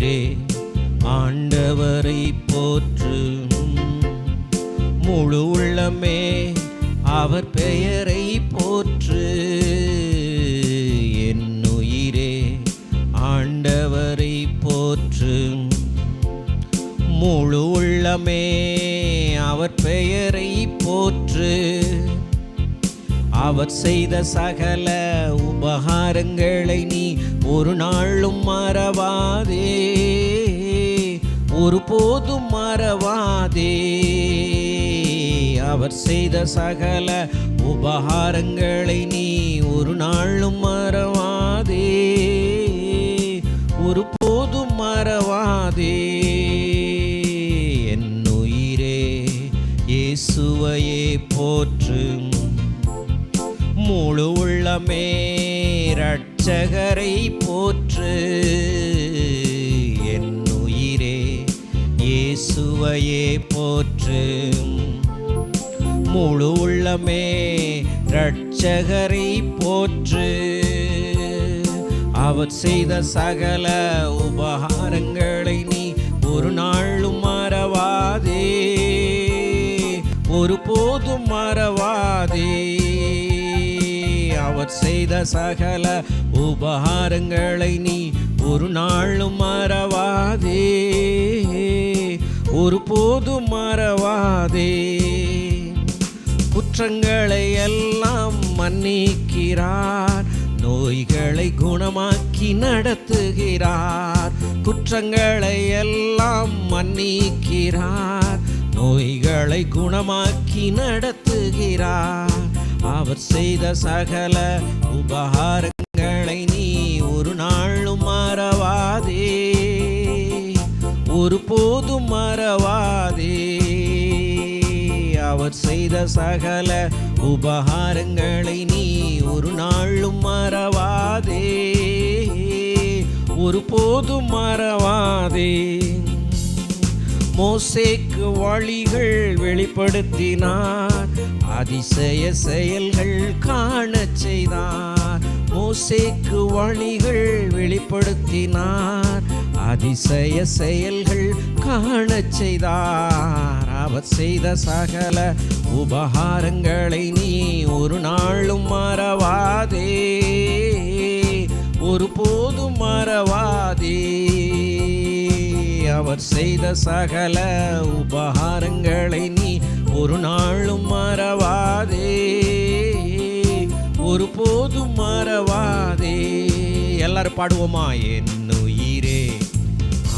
உயிரே ஆண்டவரை போற்று முழு உள்ளமே அவர் பெயரை போற்று. என் உயிரே ஆண்டவரை போற்று. முழு உள்ளமே அவர் பெயரை போற்று. அவர் செய்த சகல உபகாரங்களை நீ ஒரு நாளும் மறவாதே. ஒரு போதும் மறவாதே. அவர் செய்த சகல உபகாரங்களை நீ ஒரு நாளும் மறவாதே. ஒரு போதும் மறவாதே. என் உயிரே இயேசுவையே போற்றும். முழு உள்ளமே ரட்சகரை போற்று. என் உயிரே இயேசுவையே போற்று. முழு உள்ளமே இரட்சகரை போற்று. அவர் செய்த சகல உபகாரங்களை நீ ஒரு நாளும் மறவாதே. ஒருபோதும் மறவாதே. அவர் செய்த சகல உபகாரங்களை நீ ஒரு நாளும் மறவாதே. ஒரு ஒருபோதும் மறவாதே. குற்றங்களை எல்லாம் மன்னிக்கிறார். நோய்களை குணமாக்கி நடத்துகிறார். குற்றங்களை எல்லாம் மன்னிக்கிறார். நோய்களை குணமாக்கி நடத்துகிறார். அவர் செய்த சகல உபகாரங்களை நீ ஒரு நாளும் மறவாதே. ஒரு போதும் மறவாதே. அவர் செய்த சகல உபகாரங்களை நீ ஒரு நாளும் மறவாதே. ஒரு போதும் மறவாதே. மோசேக்கு வழிகள் வெளிப்படுத்தினார். அதிசய செயல்கள் காண செய்தார். மோசேக்கு வழிகள் வெளிப்படுத்தினார். அதிசய செயல்கள் காண செய்தார். அவர் செய்த சகல உபகாரங்களை நீ ஒரு நாளும் மறவாதே. ஒருபோதும் மறவாதே. அவர் செய்த சகல உபகாரங்களை நீ ஒரு நாளும் மறவாதே. ஒரு போதும் மறவாதே. எல்லாரும் பாடுவோமா? என் உயிரே.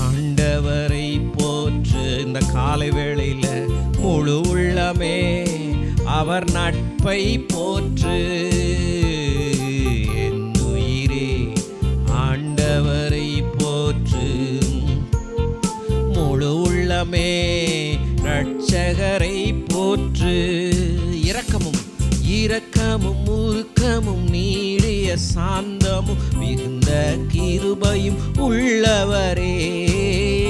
ஆண்டவரை போற்று இந்த காலை வேளையில் முழு உள்ளமே. அவர் நட்பை போற்று. என் உயிரே ஆண்டவரை போற்று. முழு உள்ளமே. இரட்சகரை போற்று. இரக்கமும் இரக்கமும் உருக்கமும் நீடிய சாந்தமும் மிகுந்த கிருபையும் உள்ளவரே.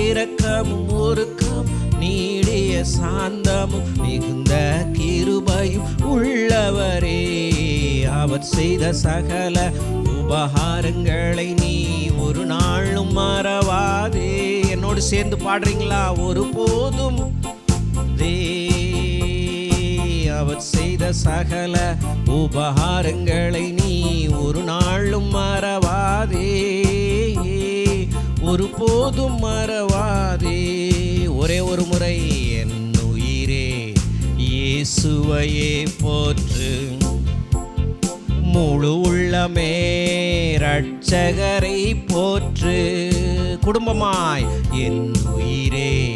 இரக்கமும் உருக்கம் நீடிய சாந்தமும் மிகுந்த கிருபையும் உள்ளவரே. அவர் செய்த சகல உபகாரங்களை நீ ஒரு நாளும் மறவாதே. என்னோடு சேர்ந்து பாடுறீங்களா? ஒரு போதும். தே அவர் செய்த சகல உபகாரங்களை நீ ஒரு நாளும் மறவாதே. ஒரு போதும் மறவாதே. ஒரே ஒரு முறை என் உயிரே இயேசுவையே போற்று. முழு உள்ளமே ரட்சகரை போற்று. குடும்பமாய் என் உயிரே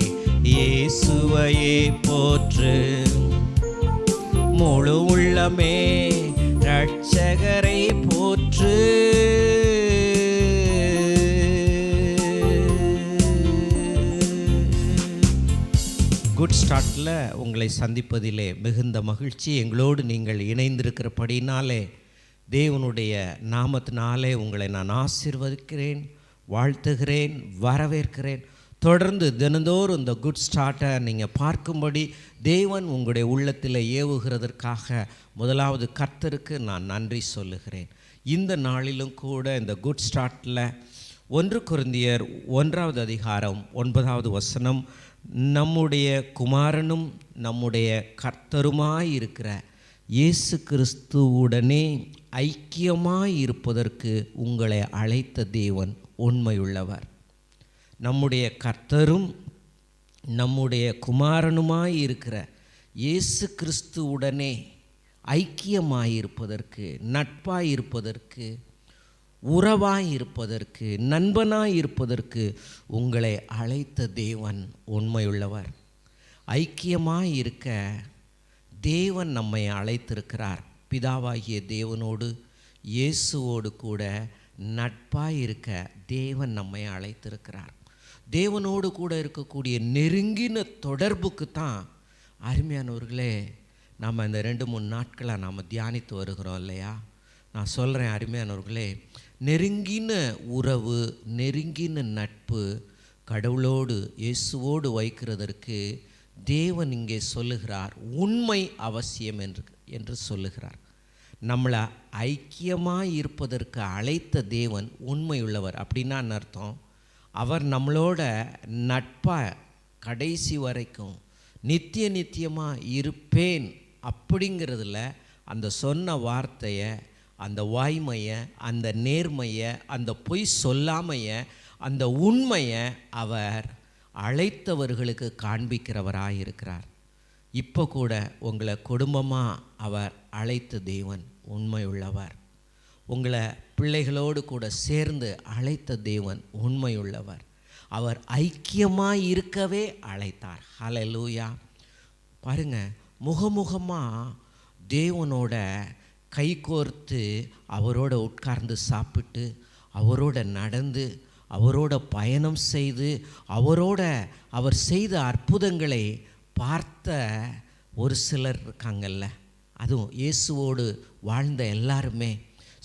இயேசுவையே போற்று. முழு உள்ளமே ரட்சகரை போற்று. குட் ஸ்டார்ட்டில் உங்களை சந்திப்பதிலே மிகுந்த மகிழ்ச்சி. எங்களோடு நீங்கள் இணைந்திருக்கிறபடினாலே தேவனுடைய நாமத்தினாலே உங்களை நான் ஆசிர்வதிக்கிறேன் வாழ்த்துகிறேன் வரவேற்கிறேன். தொடர்ந்து தினந்தோறும் இந்த குட் ஸ்டார்ட்டை நீங்கள் பார்க்கும்படி தேவன் உங்களுடைய உள்ளத்தில் ஏவுகிறதற்காக முதலாவது கர்த்தருக்கு நான் நன்றி சொல்லுகிறேன். இந்த நாளிலும் கூட இந்த குட் ஸ்டார்ட்டில் ஒன்று குருந்தியர் ஒன்றாவது அதிகாரம் ஒன்பதாவது வசனம் நம்முடைய குமாரனும் நம்முடைய கர்த்தருமாய் இருக்கிற இயேசு கிறிஸ்துவுடனே ஐக்கியமாய் இருப்பதற்கு உங்களை அழைத்த தேவன் உண்மையுள்ளவர். நம்முடைய கர்த்தரும் நம்முடைய குமாரனுமாய் இருக்கிற இயேசு கிறிஸ்துவுடனே ஐக்கியமாயிருப்பதற்கு நட்பாயிருப்பதற்கு உறவாயிருப்பதற்கு நண்பனாயிருப்பதற்கு உங்களை அழைத்த தேவன் உண்மையுள்ளவர். ஐக்கியமாக இருக்க தேவன் நம்மை அழைத்திருக்கிறார். பிதாவாகிய தேவனோடு இயேசுவோடு கூட நட்பாக இருக்க தேவன் நம்மை அழைத்திருக்கிறார். தேவனோடு கூட இருக்கக்கூடிய நெருங்கின தொடர்புக்கு தான் அருமையானவர்களே நம்ம இந்த ரெண்டு மூணு நாட்களாக நாம் தியானித்து வருகிறோம் இல்லையா? நான் சொல்கிறேன் அருமையானவர்களே நெருங்கின உறவு நெருங்கின நட்பு கடவுளோடு இயேசுவோடு வைக்கிறதற்கு தேவன் இங்கே சொல்லுகிறார். உண்மை அவசியம் என்று என்று சொல்லுகிறார். நம்மளை ஐக்கியமாக இருப்பதற்கு அழைத்த தேவன் உண்மையுள்ளவர். அப்படின்னா அர்த்தம்? அவர் நம்மளோட நட்பாக கடைசி வரைக்கும் நித்திய நித்தியமாக இருப்பேன் அப்படிங்கிறதுல அந்த சொன்ன வார்த்தையை அந்த வாய்மையை அந்த நேர்மையை அந்த பொய் சொல்லாமையை அந்த உண்மையை அவர் அழைத்தவர்களுக்கு காண்பிக்கிறவராக இருக்கிறார் இப்போ கூட உங்களை குடும்பமாக அவர் அழைத்த தேவன் உண்மையுள்ளவர். உங்களை பிள்ளைகளோடு கூட சேர்ந்து அழைத்த தேவன் உண்மையுள்ளவர். அவர் ஐக்கியமாக இருக்கவே அழைத்தார். ஹalleluya பாருங்க முகமுகமாக தேவனோட கைகோர்த்து அவரோட உட்கார்ந்து சாப்பிட்டு அவரோட நடந்து அவரோட பயணம் செய்து அவரோட அவர் செய்த அற்புதங்களை பார்த்த ஒரு சிலர் இருக்காங்கல்ல. அதுவும் இயேசுவோடு வாழ்ந்த எல்லாருமே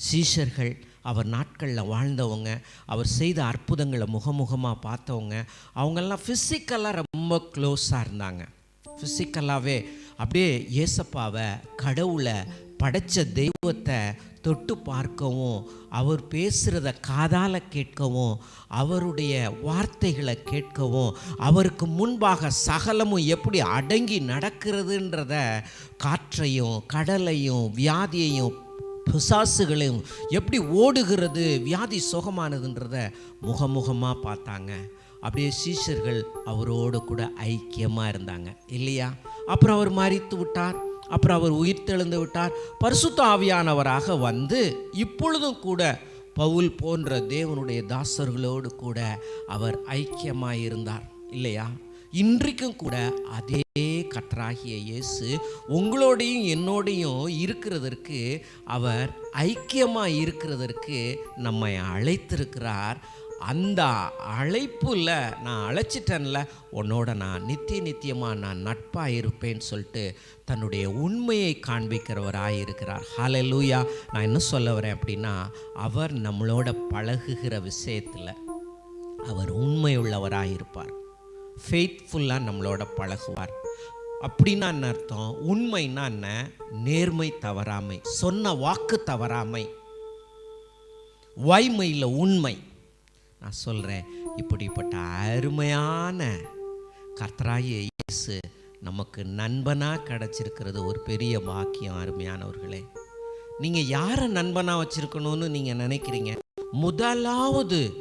சீஷர்கள் அவர் நாட்களில் வாழ்ந்தவங்க அவர் செய்த அற்புதங்களை முகமுகமாக பார்த்தவங்க அவங்கெல்லாம் ஃபிசிக்கலாக ரொம்ப க்ளோஸாக இருந்தாங்க. ஃபிசிக்கலாகவே அப்படியே ஏசப்பாவை கடவுளை படைச்ச தெய்வத்தை தொட்டு பார்க்கவும் அவர் பேசுகிறத காதால் கேட்கவும் அவருடைய வார்த்தைகளை கேட்கவும் அவருக்கு முன்பாக சகலமும் எப்படி அடங்கி நடக்கிறதுன்றத காற்றையும் கடலையும் வியாதியையும் பிசாசுகளையும் எப்படி ஓடுகிறது வியாதி சுகமானதுன்றத முகமுகமாக பார்த்தாங்க. அப்படியே சீஷர்கள் அவரோடு கூட ஐக்கியமாக இருந்தாங்க. இல்லையா? அப்புறம் அவர் மறித்து விட்டார். அப்புறம் அவர் உயிர் தெழுந்து விட்டார். பரிசுத்த ஆவியானவராக வந்து இப்பொழுதும் கூட பவுல் போன்ற தேவனுடைய தாசர்களோடு கூட அவர் ஐக்கியமாக இருந்தார் இல்லையா? இன்றைக்கும் கூட அதே கற்றாகிய இயேசு உங்களோடையும் என்னோடையும் இருக்கிறதற்கு அவர் ஐக்கியமாக இருக்கிறதற்கு நம்மை அழைத்திருக்கிறார். அந்த அழைப்புல நான் அழைச்சிட்டேன்ல உன்னோட நான் நித்திய நித்தியமாக நான் நட்பாக இருப்பேன்னு சொல்லிட்டு தன்னுடைய உண்மையை காண்பிக்கிறவராக இருக்கிறார் ஹalleluya நான் என்ன சொல்ல வரேன் அப்படின்னா அவர் நம்மளோட பழகுகிற விஷயத்தில் அவர் உண்மையுள்ளவராக இருப்பார் ஃபெய்த்ஃபுல்லாக நம்மளோட பழகுவார். அப்படின்னா என்ன அர்த்தம்? உண்மைன்னா என்ன? நேர்மை தவறாமை. சொன்ன வாக்கு தவறாமை. வாய்மையில் உண்மை. நான் சொல்கிறேன் இப்படிப்பட்ட அருமையான கர்த்தராய இயேசு நமக்கு நண்பனாக கிடச்சிருக்கிறது ஒரு பெரிய பாக்கியம் அருமையானவர்களே. நீங்கள் யாரை நண்பனாக வச்சுருக்கணும்னு நீங்கள் நினைக்கிறீங்க? முதலாவது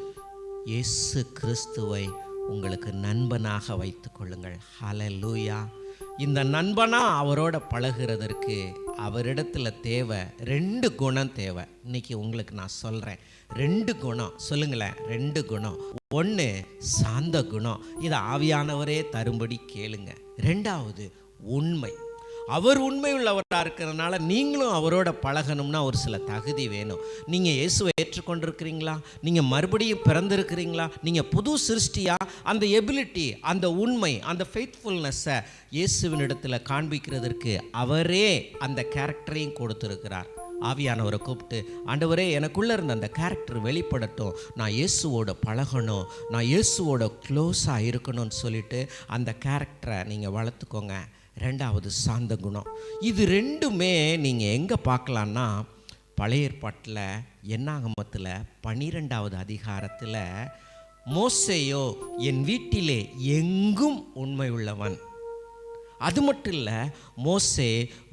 இயேசு கிறிஸ்துவை உங்களுக்கு நண்பனாக வைத்துக்கொள்ளுங்கள் ஹalleluya. இந்த நண்பனாக அவரோட பழகுறதற்கு அவரிடத்துல தேவை ரெண்டு குணம் தேவை. இன்னைக்கு உங்களுக்கு நான் சொல்கிறேன் ரெண்டு குணம். சொல்லுங்களேன். ரெண்டு குணம். ஒன்று சாந்த குணம். இதை ஆவியானவரே தரும்படி கேளுங்க. ரெண்டாவது உண்மை. அவர் உண்மை உள்ளவராக இருக்கிறதுனால நீங்களும் அவரோட பழகணும்னா ஒரு சில தகுதி வேணும். நீங்கள் இயேசுவை ஏற்றுக்கொண்டிருக்கிறீங்களா? நீங்கள் மறுபடியும் பிறந்திருக்கிறீங்களா? நீங்கள் புது சிருஷ்டியாக அந்த எபிலிட்டி அந்த உண்மை அந்த ஃபெய்த்ஃபுல்னஸை இயேசுவினிடத்தில் காண்பிக்கிறதற்கு அவரே அந்த கேரக்டரையும் கொடுத்துருக்கிறார். ஆவியானவரை கூப்பிட்டு ஆண்டவரே எனக்குள்ளே இருந்த அந்த கேரக்டர் வெளிப்படட்டும். நான் இயேசுவோட பழகணும். நான் இயேசுவோட க்ளோஸாக இருக்கணும்னு சொல்லிட்டு அந்த கேரக்டரை நீங்கள் வளர்த்துக்கோங்க. ரெண்டாவது சாந்த குணம். இது ரெண்டுமே நீங்கள் எங்கே பார்க்கலான்னா பழைய ஏற்பாட்டில் என்னாகமத்தில் பனிரெண்டாவது அதிகாரத்தில் மோசேயோ என் வீட்டிலே எங்கும் உண்மை உள்ளவன். அது மட்டும் இல்லை மோசே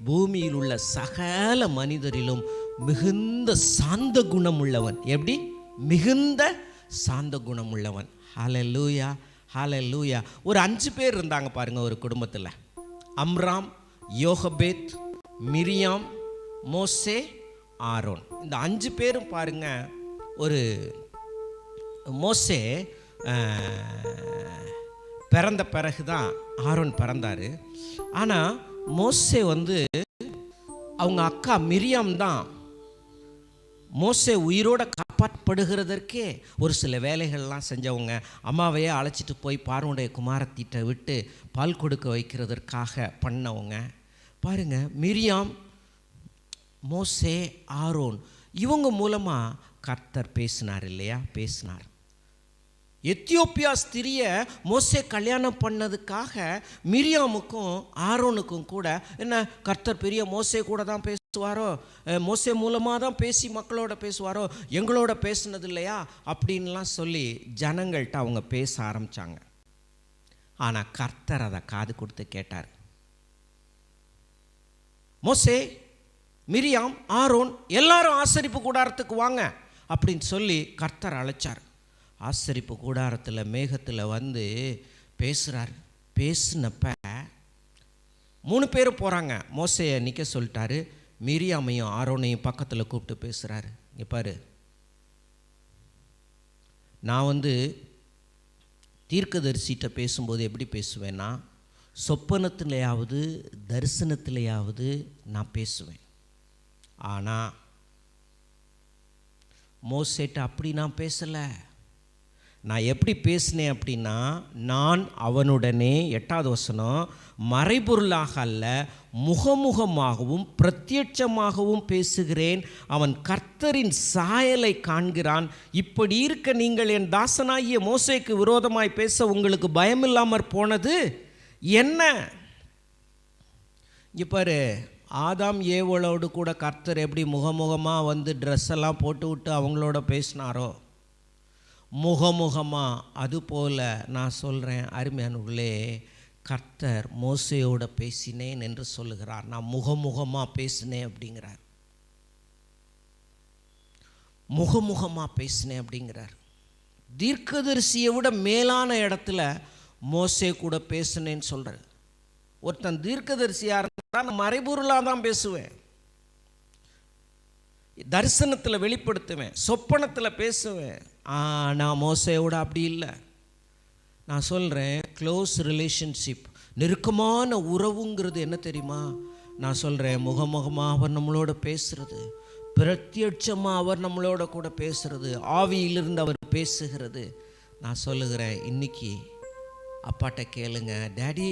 பூமியில் உள்ள சகல மனிதரிலும் மிகுந்த சாந்த குணம் உள்ளவன். எப்படி? மிகுந்த சாந்த குணம் உள்ளவன். ஹலலூயா ஹலலூயா ஒரு அஞ்சு பேர் இருந்தாங்க பாருங்கள் ஒரு குடும்பத்தில். அம்ராம் யோகபேத் மிரியாம் மோசே ஆரோன். இந்த அஞ்சு பேரும் பாருங்க ஒரு மோசே பிறந்த பிறகு தான் ஆரோன் பிறந்தார். ஆனால் மோசே வந்து அவங்க அக்கா மிரியாம் தான் மோசே உயிரோட அப்பாற்படுகிறதற்கே ஒரு சில வேலைகள்லாம் செஞ்சவங்க அம்மாவையே அழைச்சிட்டு போய் பார்வனுடைய குமாரத்திட்ட விட்டு பால் கொடுக்க வைக்கிறதற்காக பண்ணவங்க. பாருங்க மிரியாம் மோசே ஆரோன் இவங்க மூலமாக கர்த்தர் பேசினார் இல்லையா? பேசினார். எத்தியோப்பியா ஸ்திரிய மோசே கல்யாணம் பண்ணதுக்காக மிரியாமுக்கும் ஆரோனுக்கும் கூட என்ன கர்த்தர் பெரிய மோசே கூட தான் பேசுவாரோ? அஹ், மோசே மூலமாக தான் பேசி மக்களோட பேசுவாரோ? எங்களோட பேசுனது இல்லையா அப்படின்லாம் சொல்லி ஜனங்கள்கிட்ட அவங்க பேச ஆரம்பித்தாங்க ஆனால் கர்த்தர் அதை காது கொடுத்து கேட்டார். மோசே மிரியாம் ஆரோன் எல்லாரும் ஆசரிப்பு கூடாரத்துக்கு வாங்க அப்படின்னு சொல்லி கர்த்தர் அழைச்சார். ஆசரிப்பு கூடாரத்தில் மேகத்தில் வந்து பேசுகிறார் பேசினப்ப மூணு பேரும் போகிறாங்க மோசையை நிற்க சொல்லிட்டாரு. மிரியாமையும் ஆரோனையும் பக்கத்தில் கூப்பிட்டு பேசுகிறாரு இங்கே பாரு. நான் வந்து தீர்க்கதரிசிகிட்ட பேசும்போது எப்படி பேசுவேன்னா சொப்பனத்திலேயாவது தரிசனத்திலேயாவது நான் பேசுவேன். ஆனால் மோசேட்ட அப்படி நான் பேசலை. நான் எப்படி பேசினேன் அப்படின்னா நான் அவனுடனே எட்டாவது வசனம் மறைபொருளாக அல்ல முகமுகமாகவும் பிரத்யட்சமாகவும் பேசுகிறேன். அவன் கர்த்தரின் சாயலை காண்கிறான். இப்படி இருக்க நீங்கள் என் தாசனாகிய மோசைக்கு விரோதமாய் பேச உங்களுக்கு பயமில்லாமற் போனது என்ன? இங்கே பாரு ஆதாம் ஏவலோடு கூட கர்த்தர் எப்படி முகமுகமாக வந்து ட்ரெஸ் எல்லாம் போட்டு விட்டு அவங்களோட பேசினாரோ? முகமுகமாக அதுபோல் நான் சொல்கிறேன் அருமையானவர்களே கர்த்தர் மோசையோட பேசினேன் என்று சொல்லுகிறார். நான் முகமுகமாக பேசினேன் அப்படிங்கிறார். முகமுகமாக பேசினேன் அப்படிங்கிறார். தீர்க்கதரிசியை விட மேலான இடத்துல மோசே கூட பேசினேன்னு சொல்கிறார் ஒருத்தன் தீர்க்கதரிசியாக இருந்தால் நான் மறைபொருளாக தான் பேசுவேன். தரிசனத்தில் வெளிப்படுத்துவேன். சொப்பனத்தில் பேசுவேன். ஆனால் மோசையோட அப்படி இல்லை. நான் சொல்கிறேன் க்ளோஸ் ரிலேஷன்ஷிப் நெருக்கமான உறவுங்கிறது என்ன தெரியுமா? நான் சொல்கிறேன் முகமுகமாக அவர் நம்மளோட பேசுகிறது பிரத்யட்சமாக அவர் நம்மளோட கூட பேசுகிறது ஆவியிலிருந்து அவர் பேசுகிறது. நான் சொல்லுகிறேன் இன்னைக்கு அப்பாட்ட கேளுங்க டேடி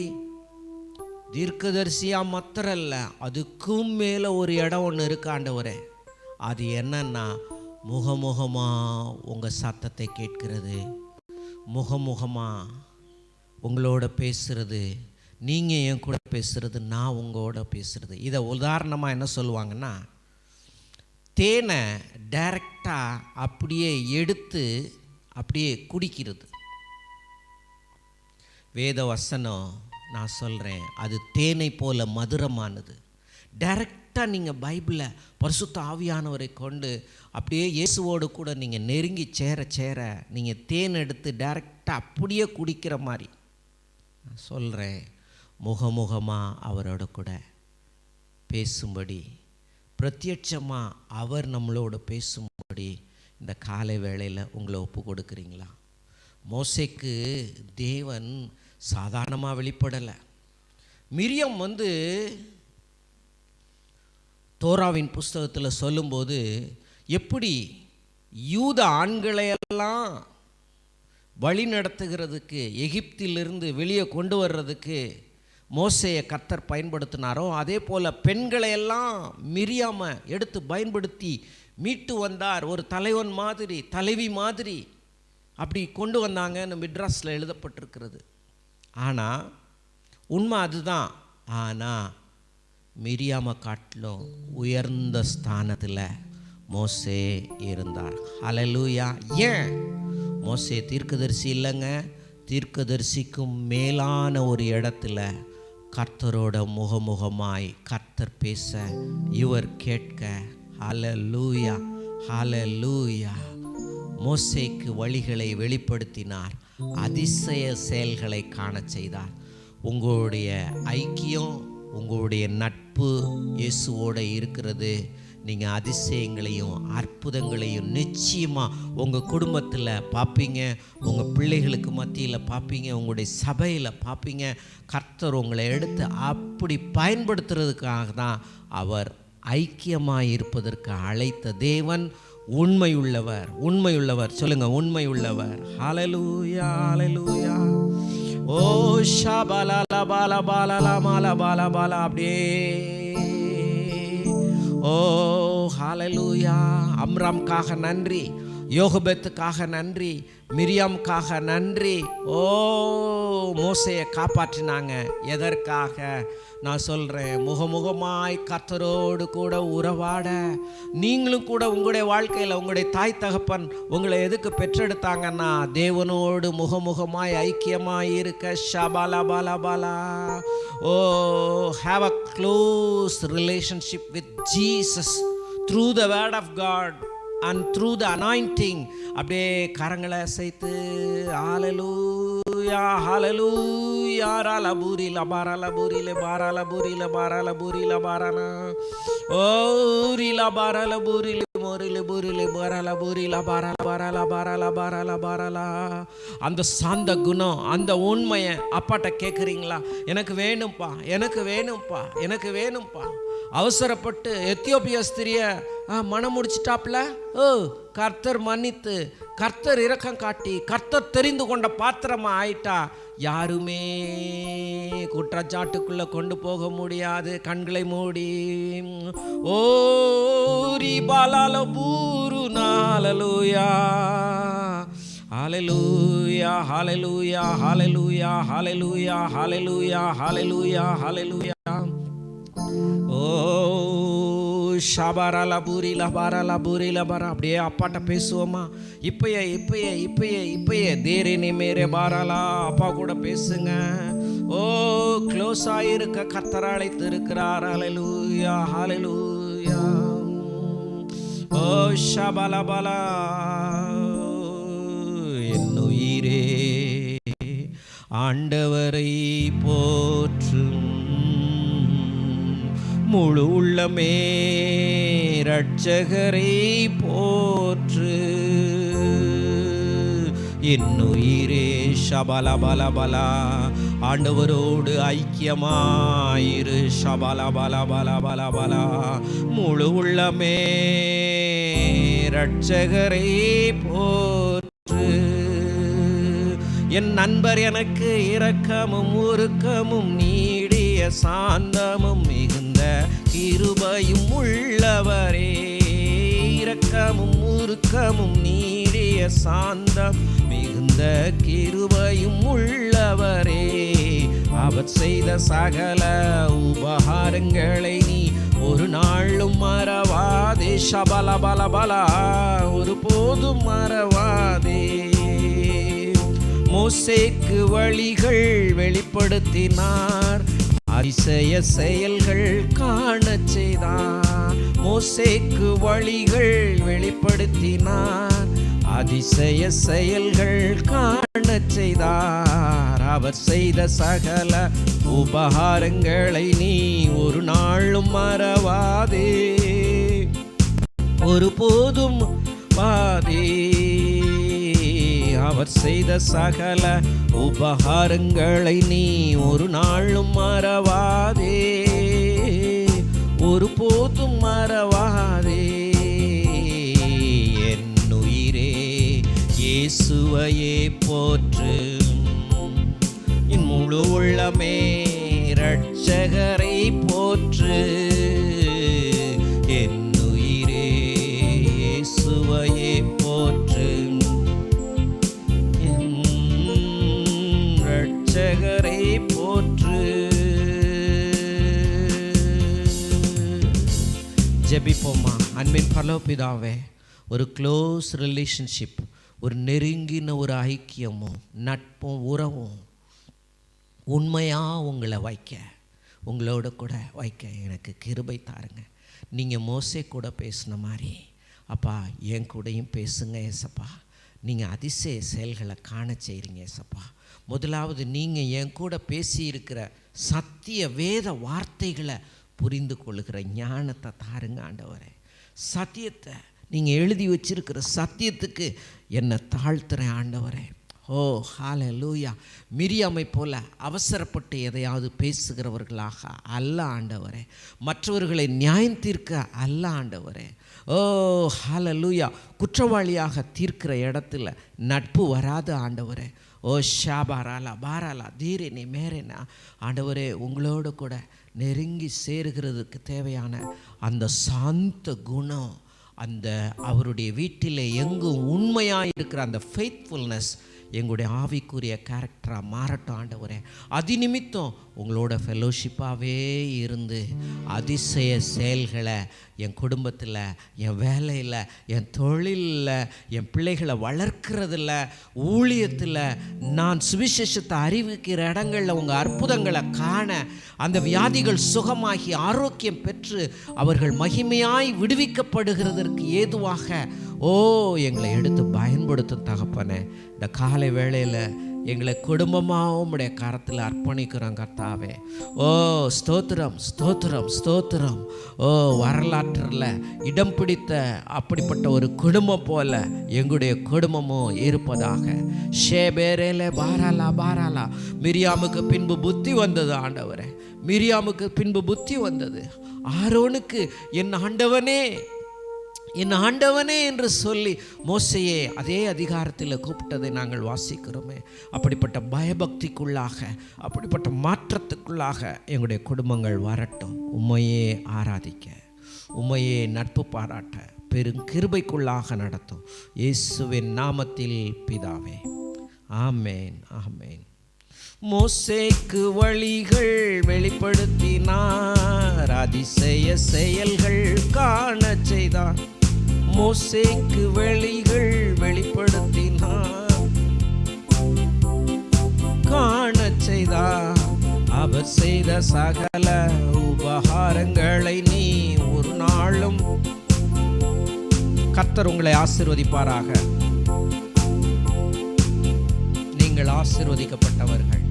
தீர்க்கதரிசியாக மாத்திரம் இல்லை அதுக்கும் மேலே ஒரு இடம் ஒன்று இருக்காண்டவரே அது என்னன்னா முகமுகமாக உங்கள் சத்தத்தை கேட்கிறது. முகமுகமாக உங்களோட பேசுகிறது நீங்கள் என் கூட பேசுகிறது நான் உங்களோட பேசுகிறது இதை உதாரணமாக என்ன சொல்லுவாங்கன்னா தேனை டைரக்டாக அப்படியே எடுத்து அப்படியே குடிக்கிறது. வேத வசனம் நான் சொல்கிறேன் அது தேனை போல மதுரமானது. டைரெக்டாக நீங்கள் பைபிளை பரிசுத்த ஆவியானவரை கொண்டு அப்படியே இயேசுவோடு கூட நீங்கள் நெருங்கி சேர சேர நீங்கள் தேன் எடுத்து டைரெக்டாக அப்படியே குடிக்கிற மாதிரி. நான் சொல்கிறேன் முகமுகமாக அவரோட கூட பேசும்படி பிரத்யட்சமாக அவர் நம்மளோட பேசும்படி இந்த காலை வேளையில் உங்களை ஒப்பு கொடுக்குறீங்களா? மோசைக்கு தேவன் சாதாரணமாக வெளிப்படலை. மிரியம் வந்து தோராவின் புஸ்தகத்தில் சொல்லும்போது எப்படி யூத ஆண்களையெல்லாம் வழி நடத்துகிறதுக்கு எகிப்திலிருந்து வெளியே கொண்டு வர்றதுக்கு மோசையை கத்தர் பயன்படுத்தினாரோ அதே போல் பெண்களையெல்லாம் மிரியாமல் எடுத்து பயன்படுத்தி மீட்டு வந்தார். ஒரு தலைவன் மாதிரி தலைவி மாதிரி அப்படி கொண்டு வந்தாங்கன்னு மிட்ராஸில் எழுதப்பட்டிருக்கிறது. ஆனால் உண்மை அதுதான். ஆனால் மிரியாம காட்டிலும் உயர்ந்த ஸ்தானத்தில் மோசே இருந்தார். ஹலலூயா ஏன்? மோசே தீர்க்கதரிசி இல்லைங்க. தீர்க்கதரிசிக்கும் மேலான ஒரு இடத்துல கர்த்தரோட முகமுகமாய் கர்த்தர் பேச இவர் கேட்க ஹல லூயா ஹல லூயா மோசைக்கு வழிகளை வெளிப்படுத்தினார். அதிசய செயல்களை காணச் செய்தார். உங்களுடைய ஐக்கியம் உங்களுடைய நட்பு இயேசுவோடு இருக்கிறது. நீங்கள் அதிசயங்களையும் அற்புதங்களையும் நிச்சயமாக உங்கள் குடும்பத்தில் பார்ப்பீங்க உங்கள் பிள்ளைகளுக்கு மத்தியில் பார்ப்பீங்க உங்களுடைய சபையில் பார்ப்பீங்க கர்த்தர் உங்களை எடுத்து அப்படி பயன்படுத்துறதுக்காக தான் அவர் ஐக்கியமாக இருப்பதற்கு அழைத்த தேவன் உண்மையுள்ளவர். உண்மையுள்ளவர். சொல்லுங்கள் உண்மையுள்ளவர். ஹலலூயா ஹலலூயா ஓ ஷபலல பாலா பாலல மால பாலா பாலா அப்படியே. ஓ ஹalleluya. அம்ராம்காக நன்றி. யோகபத்துக்காக நன்றி. மிரியாமுக்காக நன்றி. ஓ மோசையை காப்பாற்றினாங்க. எதற்காக? நான் சொல்கிறேன் முகமுகமாய் கத்தரோடு கூட உறவாட. நீங்களும் கூட உங்களுடைய வாழ்க்கையில் உங்களுடைய தாய் தகப்பன் உங்களை எதுக்கு பெற்றெடுத்தாங்கன்னா தேவனோடு முகமுகமாய் ஐக்கியமாய் இருக்க. ஷபாலா பாலா பாலா. ஓ have a close relationship with Jesus through the word of God and through the anointing அப்படியே கரங்களை சேர்த்து ஆலலூயா ஹாலலூயா ரால பூரி லபாரால பூரி லபாரால பூரி லபாரால பூரி லபாரானா ஓ பாரால லபாரால பூரி மோரில பூரில பாரால பூரில பாரால பாரால பாரால பாரால பாராலா அந்த சாந்த குணம் அந்த உண்மையை அப்பாட்ட கேட்குறீங்களா எனக்கு வேணும்ப்பா எனக்கு வேணும்ப்பா எனக்கு வேணும்ப்பா. அவசரப்பட்டு எத்தியோப்பிய ஸ்திரியை மனம் முடிச்சிட்டாப்ல? ஓ கர்த்தர் மன்னித்து கர்த்தர் இரக்கம் காட்டி கர்த்தர் தெரிந்து கொண்ட பாத்திரமா ஆயிட்டா? யாருமே குற்றச்சாட்டுக்குள்ள கொண்டு போக முடியாது கண்களை மூடி. ஓரி பாலால பூரு நாலலூயா. ஹalleluya ஹalleluya ஹாலலூயா ஹாலலூயா ஹalleluya ஹalleluya ஹalleluya. ஷபாரால பூரில பாரால பூரில பாரா அப்படியே அப்பாட்ட பேசுவோமா இப்பயே இப்பயே இப்பயே இப்பயே. தேரினி மேரே பாராலா அப்பா கூட பேசுங்க. ஓ க்ளோஸ் ஆயிருக்க கர்த்தர் அழைத்து இருக்கிறார் அலலூயா ஹalleluya. ஓ ஷபலபலா. என் உயிரே ஆண்டவரை போற்றும் முழு உள்ளமே. ரட்சகரை போற்று. என்னுயிரே ஷபல பல பலா ஆண்டவரோடு ஐக்கியமாயிரு. ஷபல பல பல பல பலா முழு உள்ளமே. ரட்சகரை போற்று. என் நண்பர் எனக்கு இரக்கமும் உருக்கமும் நீடிய சாந்தமும் மிகுந்த கிருபையும் உள்ளவரே. இரக்கமும் உருக்கமும் நீடிய சாந்தம் மிகுந்த கிருபையும் உள்ளவரே. அவர் செய்த சகல உபகாரங்களை நீ ஒரு நாளும் மறவாதே. சபல பல பலா ஒரு போதும் மறவாதே. மோசேக்கு வழிகள் வெளிப்படுத்தினார். அதிசய செயல்கள் காண செய்தான் மோசேக்கு வழிகள் வெளிப்படுத்தினார். அதிசய செயல்கள் காண செய்தார். அவர் செய்த சகல உபகாரங்களை நீ ஒரு நாளும் மறவாதே. ஒரு போதும் வாதே. அவர் செய்த சகல உபகாரங்களை நீ ஒரு நாளும் இயேசுவையே போற்று. என் முழு உள்ளமே ரட்சகரை போற்று. என் உயிரே இயேசுவையே போற்று. என் ரட்சகரை போற்று. ஜெபிப்போமா அன்பின் பரலோபிதாவே ஒரு க்ளோஸ் ரிலேஷன்ஷிப் ஒரு நெருங்கின ஒரு ஐக்கியமும் நட்பும் உறவும் உண்மையாக உங்களை வைக்க உங்களோட கூட வைக்க எனக்கு கிருபை தாருங்க. நீங்கள் மோசே கூட பேசின மாதிரி அப்பா என் கூடயும் பேசுங்க ஏசப்பா. நீங்கள் அதிசய செயல்களை காண செய்கிறீங்க ஏசப்பா. முதலாவது நீங்கள் என் கூட பேசியிருக்கிற சத்திய வேத வார்த்தைகளை புரிந்து கொள்ளுகிற ஞானத்தை தாருங்க ஆண்டவரே. சத்தியத்தை நீங்கள் எழுதி வச்சிருக்கிற சத்தியத்துக்கு என்னை தாழ்த்துறேன் ஆண்டவரே. ஓ ஹால லூயா மிரியாமை போல அவசரப்பட்டு எதையாவது பேசுகிறவர்களாக அல்ல ஆண்டவரே. மற்றவர்களை நியாயம் தீர்க்க அல்ல ஆண்டவரே. ஓ ஹால லூயா குற்றவாளியாக தீர்க்கிற இடத்துல நட்பு வராது ஆண்டவரே. ஓ ஷா பாராலா பாராலா தீரேனே மேரேனா. ஆண்டவரே உங்களோட கூட நெருங்கி சேருகிறதுக்கு தேவையான அந்த சாந்த குணம் அந்த அவருடைய வீட்டில் எங்கும் உண்மையாக இருக்கிற அந்த ஃபெய்த்ஃபுல்னஸ் எங்களுடைய ஆவிக்குரிய கேரக்டராக மாறட்டும் ஆண்டவரே. அதி நிமித்தம் உங்களோட ஃபெலோஷிப்பாகவே இருந்து அதிசய செயல்களை என் குடும்பத்தில் என் வேலையில் என் தொழிலில் என் பிள்ளைகளை வளர்க்குறதில் ஊழியத்தில் நான் சுவிசேஷத்தை அறிவிக்கிற இடங்களில் உங்கள் அற்புதங்களை காண அந்த வியாதிகள் சுகமாகி ஆரோக்கியம் பெற்று அவர்கள் மகிமையாய் விடுவிக்கப்படுகிறதற்கு ஏதுவாக ஓ எங்களை எடுத்து பயன்படுத்தும் தகப்பனே. இந்த காலை வேளையில் எங்களை குடும்பமாக உடைய கரத்தில் அர்ப்பணிக்கிறோம் கர்த்தாவே. ஓ ஸ்தோத்திரம் ஸ்தோத்திரம் ஸ்தோத்திரம். ஓ வரலாற்றில் இடம் பிடித்த அப்படிப்பட்ட ஒரு குடும்பம் போல எங்களுடைய குடும்பமும் இருப்பதாக. ஷேபேரேல பாராலா பாராலா. மிரியாமுக்கு பின்பு புத்தி வந்தது ஆண்டவரே. மிரியாமுக்கு பின்பு புத்தி வந்தது. ஆரோனுக்கு என் ஆண்டவனே. என் ஆண்டவனே என்று சொல்லி மோசையே அதே அதிகாரத்தில் கூப்பிட்டதை நாங்கள் வாசிக்கிறோமே. அப்படிப்பட்ட பயபக்திக்குள்ளாக அப்படிப்பட்ட மாற்றத்துக்குள்ளாக எங்களுடைய குடும்பங்கள் வரட்டும். உண்மையே ஆராதிக்க உண்மையே நட்பு பாராட்ட பெருங்கிருபைக்குள்ளாக நடத்தும். இயேசுவின் நாமத்தில் பிதாவே. ஆமேன் ஆமேன். மோசேக்கு வழிகள் வெளிப்படுத்தினார் அதிசய செயல்கள் காண செய்தார். மோசேக்கு வழிகள் வெளிப்படுத்தினார். காணச் செய்தார் அவர் செய்த சகல உபகாரங்களை நீ ஒரு நாளும் கத்தர் உங்களை ஆசிர்வதிப்பாராக. நீங்கள் ஆசிர்வதிக்கப்பட்டவர்கள்.